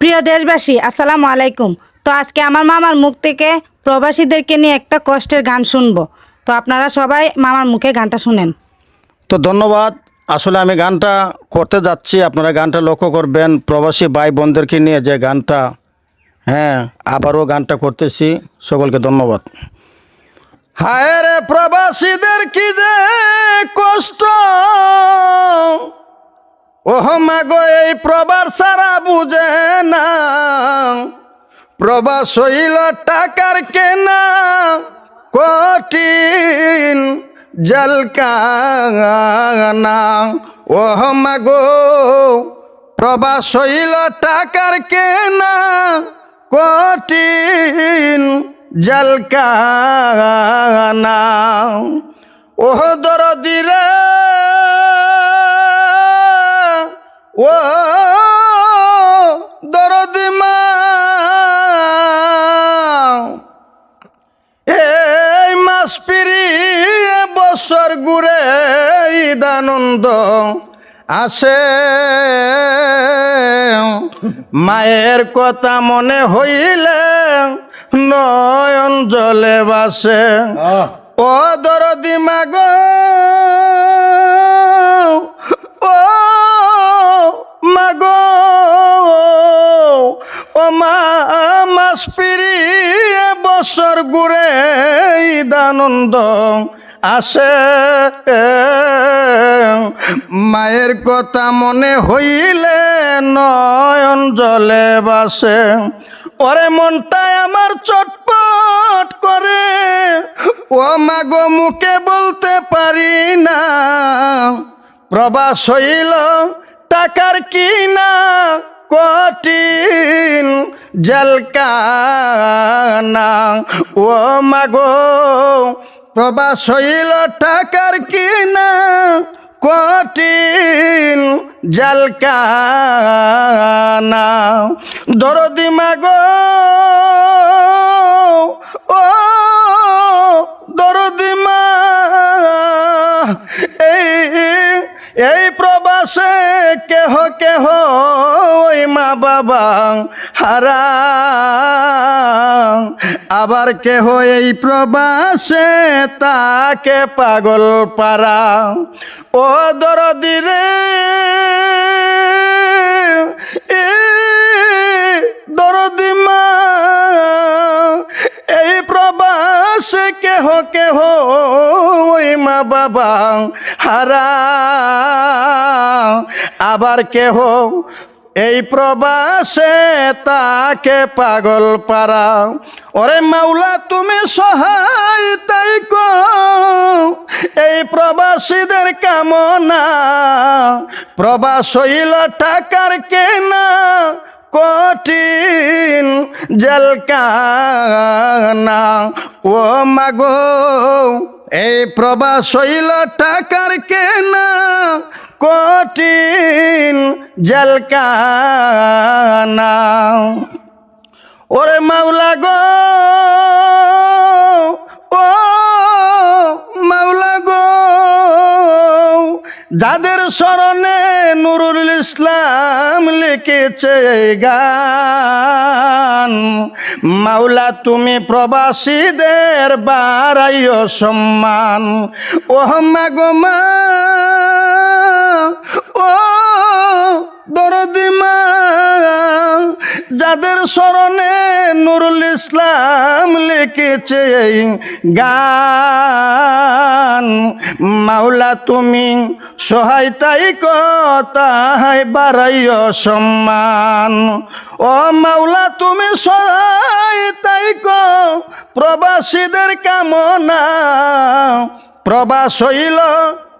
প্রিয় দেশবাসী, আসসালামু আলাইকুম। তো আজকে আমার মামার মুখ থেকে প্রবাসীদেরকে নিয়ে একটা কষ্টের গান শুনব। তো আপনারা সবাই মামার মুখে গানটা শুনেন। তো ধন্যবাদ। আসলে আমি গানটা করতে যাচ্ছি। আপনারা গানটা লক্ষ্য করবেন, প্রবাসী ভাই বোনদেরকে নিয়ে যে গানটা হ্যাঁ আবারও গানটা করতেছি। সকলকে ধন্যবাদ। হায় রে প্রবাসীদের কি যে কষ্ট! ওহ মাগো, এই প্রবার সারা বুঝে না। প্রবাস হইল টাকার কেনা, কঠিন জলকানা ওহ মাগো, প্রবাস হইল টাকার কেনা, কঠিন জলকানা ওহ দরদিরে ঈদানন্দ আসে। মায়ের কথা মনে হইলে নয়ন জলে বাসে ও দরদি মাগ ও মাগ ও মা মাস পিরিয়ে বছর ঘুরে ঈদানন্দ আসে মায়ের কথা মনে হইলে নয়ন জলে বাসে। ওরে মনটাই আমার চটপট করে, ও মাগো মুখে বলতে পারি না। প্রবাস হইল টাকার কিনা কঠিন জলকানা ও মাগো প্রবাস হইল টাকার কিনা কঠিন জালকানা দরদি মাগো এই প্রবাসে কেহ কেহ ওই মা বাবা হারা। আবার কেহ এই প্রবাসে তাকে পাগল পারা। ও দরদিরে এ দরদিমা এই প্রবাসে কেহ কেহ মা বাবা হারা আবার কেহ এই প্রবাসে তাকে পাগল পারা ওরে মাওলা, তুমি সহায়, তাই এই প্রবাসীদের কামনা, প্রবাস হইল টাকার কেনা, কঠিন জলকানা ও মাগো এই প্রবাস হইল টাকার কেনা কঠিন জলকানা ওরে মাওলা গো যাদের স্মরণে নুরুল ইসলাম লিখেছে গান, মাওলা তুমি প্রবাসীদের বাড়াইও সম্মান। ও মা ও দরদিমা যাদের স্মরণে নুরুল ইসলাম লিখেছে গান। মাওলা, তুমি সহায়তাই কথাই বাড়াইও সম্মান। ও মাওলা, তুমি সহায়তাই ক, প্রবাসীদের কামনা। প্রবাস হইল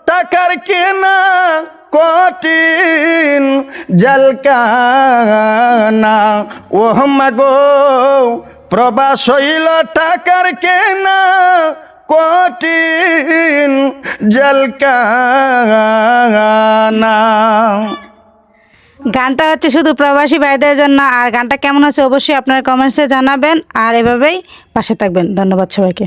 টাকার কেনা কঠিন জলকানা ও মাগো, প্রবাস হইল টাকার কেনা কঠিন জলকানা গানটা হচ্ছে শুধু প্রবাসী ভাইদের জন্য, আর গানটা কেমন আছে অবশ্যই আপনার কমেন্টসে জানাবেন, আর এভাবেই পাশে থাকবেন। ধন্যবাদ সবাইকে।